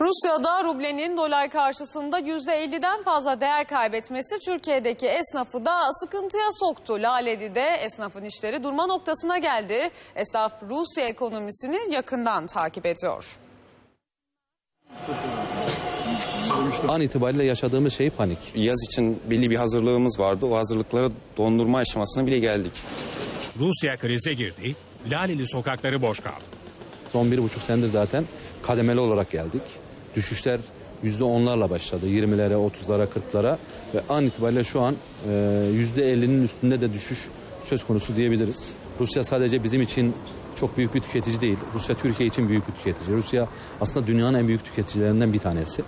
Rusya'da rublenin dolar karşısında %50'den fazla değer kaybetmesi Türkiye'deki esnafı da sıkıntıya soktu. Laleli'de esnafın işleri durma noktasına geldi. Esnaf Rusya ekonomisini yakından takip ediyor. An itibariyle yaşadığımız şey panik. Yaz için belli bir hazırlığımız vardı. O hazırlıkları dondurma aşamasına bile geldik. Rusya krize girdi, Laleli sokakları boş kaldı. Son bir buçuk senedir zaten kademeli olarak geldik. Düşüşler yüzde onlarla başladı. 20'lere, 30'lara, 40'lara ve an itibariyle şu an e, yüzde 50'nin üstünde de düşüş söz konusu diyebiliriz. Rusya sadece bizim için çok büyük bir tüketici değil. Rusya Türkiye için büyük bir tüketici. Rusya aslında dünyanın en büyük tüketicilerinden bir tanesi.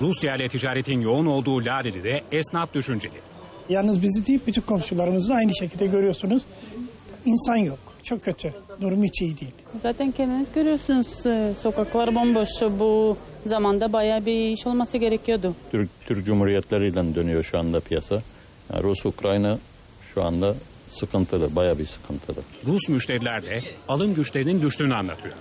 Rusya ile ticaretin yoğun olduğu Laleli'de esnaf düşünceli. Yalnız bizi değil bütün komşularımızı aynı şekilde görüyorsunuz. İnsan yok. Çok kötü. Durum hiç iyi değil. Zaten kendiniz görüyorsunuz e, sokaklar bomboş. Bu zamanda bayağı bir iş olması gerekiyordu. Türk, Türk Cumhuriyetleriyle dönüyor şu anda piyasa. Yani Rus-Ukrayna şu anda sıkıntılı, bayağı bir sıkıntılı. Rus müşteriler de alım güçlerinin düştüğünü anlatıyor.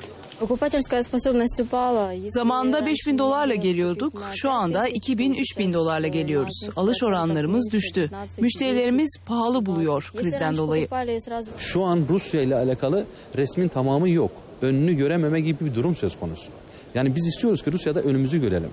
Zamanında 5 bin dolarla geliyorduk. Şu anda 2 bin, 3 bin dolarla geliyoruz. Alış oranlarımız düştü. Müşterilerimiz pahalı buluyor krizden dolayı. Şu an Rusya ile alakalı resmin tamamı yok. Önünü görememe gibi bir durum söz konusu. Yani biz istiyoruz ki Rusya'da önümüzü görelim.